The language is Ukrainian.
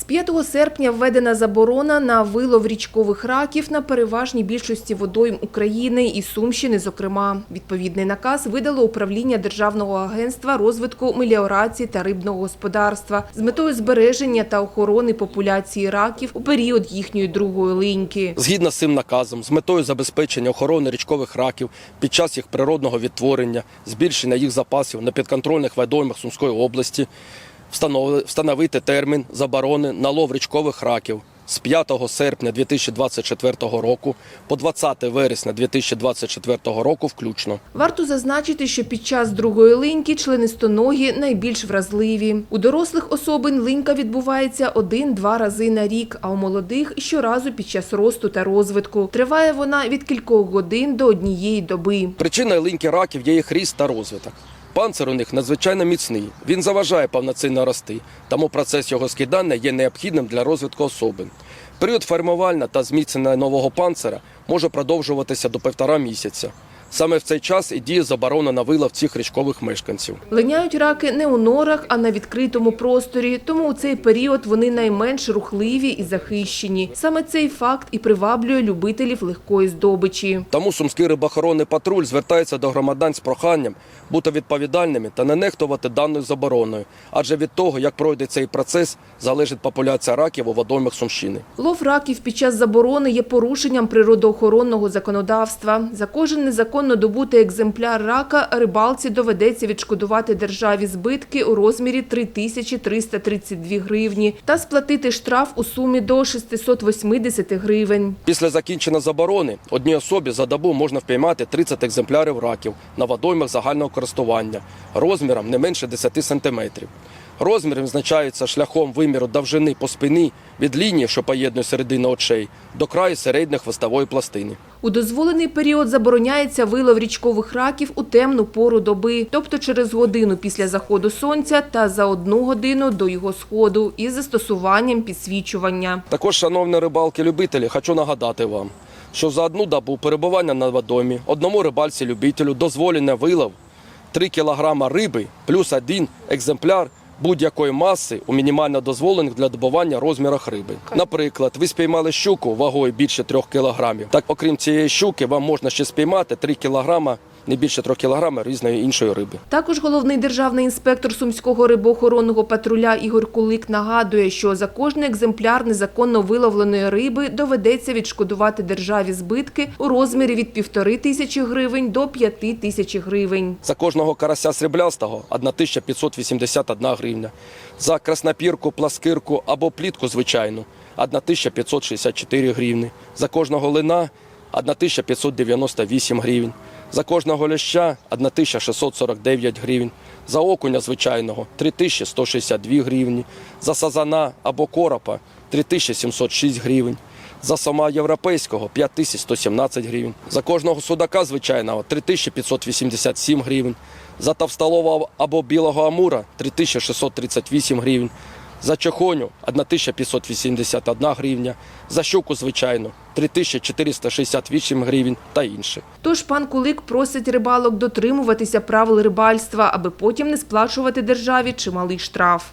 З 5 серпня введена заборона на вилов річкових раків на переважній більшості водойм України і Сумщини, зокрема. Відповідний наказ видало управління Державного агентства розвитку меліорації та рибного господарства з метою збереження та охорони популяції раків у період їхньої другої линьки. Згідно з цим наказом, з метою забезпечення охорони річкових раків під час їх природного відтворення, збільшення їх запасів на підконтрольних водоймах Сумської області, встановити термін заборони на лов річкових раків з 5 серпня 2024 року по 20 вересня 2024 року включно. Варто зазначити, що під час другої линьки членистоногі найбільш вразливі. У дорослих особин линька відбувається один-два рази на рік, а у молодих – щоразу під час росту та розвитку. Триває вона від кількох годин до однієї доби. Причиною линьки раків є їх ріст та розвиток. Панцир у них надзвичайно міцний. Він заважає повноцінно рости, тому процес його скидання є необхідним для розвитку особин. Період формування та зміцнення нового панцира може продовжуватися до півтора місяця. Саме в цей час і діє заборона на вилов цих річкових мешканців. Линяють раки не у норах, а на відкритому просторі, тому у цей період вони найменш рухливі і захищені. Саме цей факт і приваблює любителів легкої здобичі. Тому сумський рибоохоронний патруль звертається до громадян з проханням бути відповідальними та не нехтувати даною забороною, адже від того, як пройде цей процес, залежить популяція раків у водоймах Сумщини. Лов раків під час заборони є порушенням природоохоронного законодавства. За кожен незаконно добутий екземпляр рака рибалці доведеться відшкодувати державі збитки у розмірі 3332 гривні та сплатити штраф у сумі до 680 гривень. Після закінчення заборони одній особі за добу можна впіймати 30 екземплярів раків на водоймах загального користування розміром не менше 10 сантиметрів. Розмір визначається шляхом виміру довжини по спині від лінії, що поєднує середину очей, до краю середньої хвостової пластини. У дозволений період забороняється вилов річкових раків у темну пору доби, тобто через годину після заходу сонця та за одну годину до його сходу із застосуванням підсвічування. Також, шановні рибалки-любителі, хочу нагадати вам, що за одну добу перебування на водоймі одному рибальці-любителю дозволене вилов 3 кг риби плюс один екземпляр будь-якої маси у мінімально дозволених для добування розмірах риби. Наприклад, ви спіймали щуку вагою більше 3 кг. Так, окрім цієї щуки, вам можна ще спіймати 3 кг, не більше 3 кг різної іншої риби. Також головний державний інспектор Сумського рибоохоронного патруля Ігор Кулик нагадує, що за кожний екземпляр незаконно виловленої риби доведеться відшкодувати державі збитки у розмірі від півтори тисячі гривень до п'яти тисяч гривень. За кожного карася сріблястого 1581 гривня. За краснопірку, пласкирку або плітку звичайну 1564 гривні. За кожного лина 1598 гривень. За кожного ляща 1649 гривень. За окуня звичайного 3162 гривні. За сазана або коропа 3706 гривень. За сома європейського 5117 гривень. За кожного судака звичайного 3587 гривень. За товстолова або білого амура 3638 гривень. За чохоню 1581 гривня. За щуку звичайно, 3468 гривень та інше. Тож пан Кулик просить рибалок дотримуватися правил рибальства, аби потім не сплачувати державі чималий штраф.